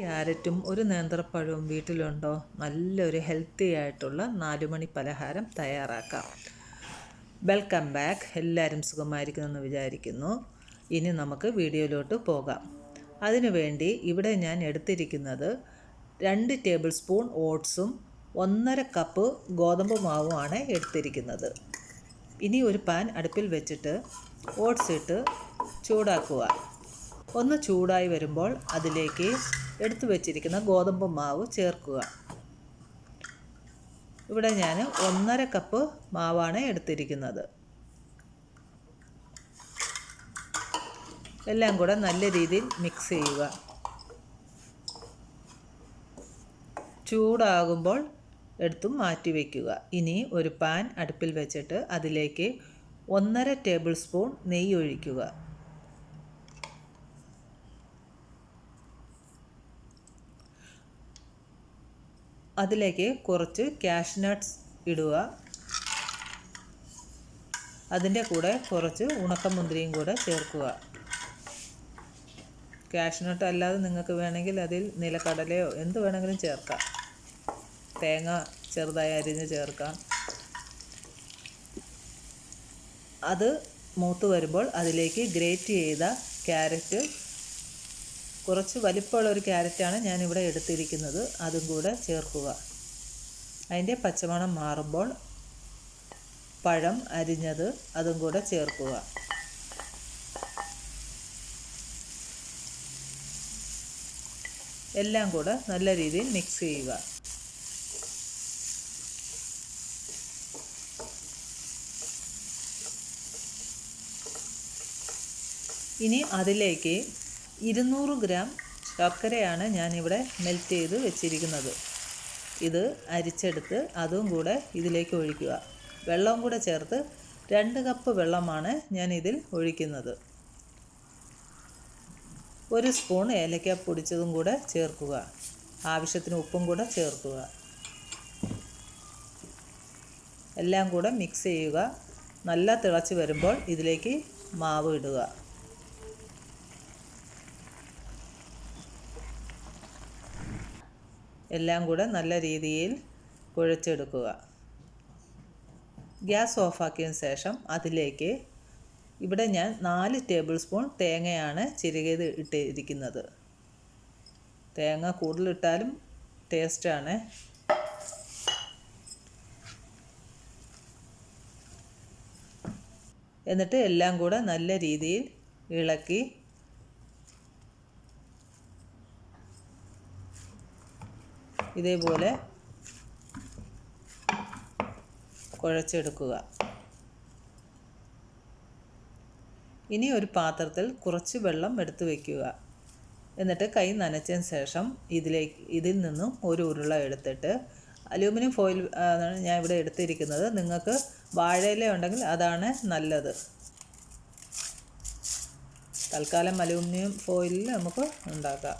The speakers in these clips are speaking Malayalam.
ക്യാരറ്റും ഒരു നേന്ത്രപ്പഴവും വീട്ടിലുണ്ടോ? നല്ലൊരു ഹെൽത്തി ആയിട്ടുള്ള നാലുമണി പലഹാരം തയ്യാറാക്കാം. വെൽക്കം ബാക്ക് എല്ലാവരും സുഖമായിരിക്കുമെന്ന് വിചാരിക്കുന്നു. ഇനി നമുക്ക് വീഡിയോയിലോട്ട് പോകാം. അതിനുവേണ്ടി ഇവിടെ ഞാൻ എടുത്തിരിക്കുന്നത് രണ്ട് ടേബിൾ സ്പൂൺ ഓട്സും ഒന്നര കപ്പ് ഗോതമ്പ് മാവുമാണ് എടുത്തിരിക്കുന്നത്. ഇനി ഒരു പാൻ അടുപ്പിൽ വെച്ചിട്ട് ഓട്സ് ഇട്ട് ചൂടാക്കുക. ഒന്ന് ചൂടായി വരുമ്പോൾ അതിലേക്ക് എടുത്തു വച്ചിരിക്കുന്ന ഗോതമ്പ് മാവ് ചേർക്കുക. ഇവിടെ ഞാൻ ഒന്നര കപ്പ് മാവാണ് എടുത്തിരിക്കുന്നത്. എല്ലാം കൂടെ നല്ല രീതിയിൽ മിക്സ് ചെയ്യുക. ചൂടാകുമ്പോൾ എടുത്തും മാറ്റി വയ്ക്കുക ഇനി ഒരു പാൻ അടുപ്പിൽ വെച്ചിട്ട് അതിലേക്ക് ഒന്നര ടേബിൾ സ്പൂൺ നെയ്യ് ഒഴിക്കുക. അതിലേക്ക് കുറച്ച് ക്യാഷ് നട്ട്സ് ഇടുക. അതിന്റെ കൂടെ കുറച്ച് ഉണക്കമുന്തിരിയും കൂടെ ചേർക്കുക. ക്യാഷ് നട്ട് അല്ലാതെ നിങ്ങൾക്ക് വേണമെങ്കിൽ അതിൽ നിലക്കടലയോ എന്ത് വേണമെങ്കിലും ചേർക്കാം. തേങ്ങ ചെറുതായി അരിഞ്ഞ് ചേർക്കാം. അത് മൂത്ത് വരുമ്പോൾ അതിലേക്ക് ഗ്രേറ്റ് ചെയ്ത ക്യാരറ്റ് കുറച്ച് വലിപ്പമുള്ള ഒരു ക്യാരറ്റാണ് ഞാനിവിടെ എടുത്തിരിക്കുന്നത്. അതും കൂടെ ചേർക്കുക. അതിന്റെ പച്ചമണം മാറുമ്പോൾ പഴം അരിഞ്ഞത് അതും കൂടെ ചേർക്കുക. എല്ലാം കൂടെ നല്ല രീതിയിൽ മിക്സ് ചെയ്യുക. ഇനി അതിലേക്ക് ഇരുന്നൂറ് ഗ്രാം ശർക്കരയാണ് ഞാനിവിടെ മെൽറ്റ് ചെയ്ത് വെച്ചിരിക്കുന്നത്. ഇത് അരിച്ചെടുത്ത് അതും കൂടെ ഇതിലേക്ക് ഒഴിക്കുക. വെള്ളവും കൂടെ ചേർത്ത് രണ്ട് കപ്പ് വെള്ളമാണ് ഞാൻ ഇതിൽ ഒഴിക്കുന്നത്. ഒരു സ്പൂൺ ഏലക്ക പൊടിച്ചതും കൂടെ ചേർക്കുക. ആവശ്യത്തിന് ഉപ്പും കൂടെ ചേർക്കുക. എല്ലാം കൂടെ മിക്സ് ചെയ്യുക. നല്ല തിളച്ച് വരുമ്പോൾ ഇതിലേക്ക് മാവ് ഇടുക. എല്ലാം കൂടെ നല്ല രീതിയിൽ കുഴച്ചെടുക്കുക. ഗ്യാസ് ഓഫാക്കിയതിന് ശേഷം അതിലേക്ക് ഇവിടെ ഞാൻ നാല് ടേബിൾ സ്പൂൺ തേങ്ങയാണ് ചിരകിയത് ഇട്ടിരിക്കുന്നത്. തേങ്ങ കൂടുതലിട്ടാലും ടേസ്റ്റാണ്. എന്നിട്ട് എല്ലാം കൂടെ നല്ല രീതിയിൽ ഇളക്കി ഇതേപോലെ കുഴച്ചെടുക്കുക. ഇനി ഒരു പാത്രത്തിൽ കുറച്ച് വെള്ളം എടുത്തു വയ്ക്കുക എന്നിട്ട് കൈ നനച്ചതിന് ശേഷം ഇതിലേക്ക് ഇതിൽ നിന്നും ഒരു ഉരുള എടുത്തിട്ട് അലൂമിനിയം ഫോയിൽ ആണ് ഞാൻ ഇവിടെ എടുത്തിരിക്കുന്നത്. നിങ്ങൾക്ക് വാഴയില ഉണ്ടെങ്കിൽ അതാണ് നല്ലത്. തൽക്കാലം അലൂമിനിയം ഫോയിലിൽ നമുക്ക് ഉണ്ടാക്കാം.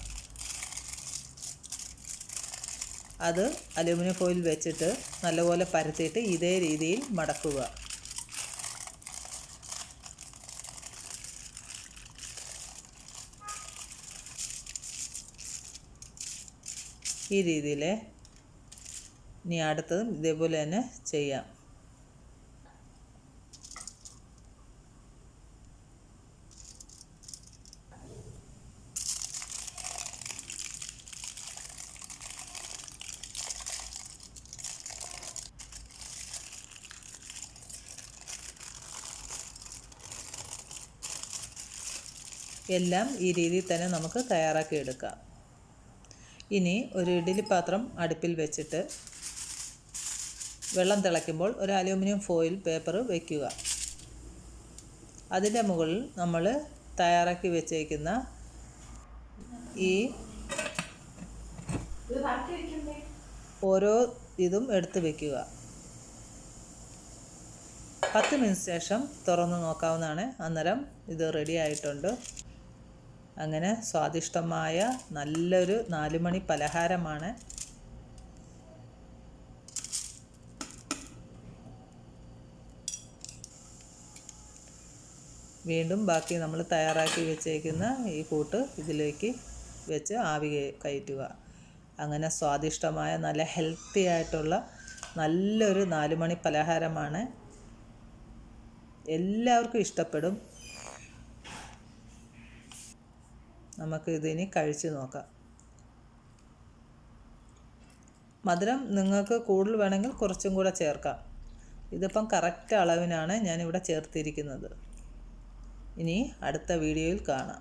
അത് അലുമിനിയം ഫോയിൽ വെച്ചിട്ട് നല്ലപോലെ പരത്തിയിട്ട് ഇതേ രീതിയിൽ മടക്കുക. ഈ രീതിയിൽ ഇനി അടുത്തതും ഇതേപോലെ തന്നെ ചെയ്യാം. എല്ലാം ഈ രീതിയിൽ തന്നെ നമുക്ക് തയ്യാറാക്കി എടുക്കാം. ഇനി ഒരു ഇഡ്ഡലി പാത്രം അടുപ്പിൽ വെച്ചിട്ട് വെള്ളം തിളയ്ക്കുമ്പോൾ ഒരു അലൂമിനിയം ഫോയിൽ പേപ്പർ വയ്ക്കുക അതിന്റെ മുകളിൽ നമ്മൾ തയ്യാറാക്കി വെച്ചേക്കുന്ന ഈ ഓരോ ഇതും എടുത്ത് വയ്ക്കുക പത്ത് മിനിറ്റ് ശേഷം തുറന്ന് നോക്കാവുന്നതാണ്. അന്നേരം ഇത് റെഡി ആയിട്ടുണ്ട്. അങ്ങനെ സ്വാദിഷ്ടമായ നല്ലൊരു നാലുമണി പലഹാരമാണ്. വീണ്ടും ബാക്കി നമ്മൾ തയ്യാറാക്കി വെച്ചേക്കുന്ന ഈ കൂട്ട് ഇതിലേക്ക് വെച്ച് ആവി കയറ്റുക. അങ്ങനെ സ്വാദിഷ്ടമായ നല്ല ഹെൽത്തി ആയിട്ടുള്ള നല്ലൊരു നാലുമണി പലഹാരമാണ്. എല്ലാവർക്കും ഇഷ്ടപ്പെടും. നമുക്ക് ഇതിനി കഴിച്ചു നോക്കാം. മധുരം നിങ്ങൾക്ക് കൂടുതൽ വേണമെങ്കിൽ കുറച്ചും കൂടെ ചേർക്കാം. ഇതിപ്പം കറക്റ്റ് അളവിനാണ് ഞാനിവിടെ ചേർത്തിരിക്കുന്നത്. ഇനി അടുത്ത വീഡിയോയിൽ കാണാം.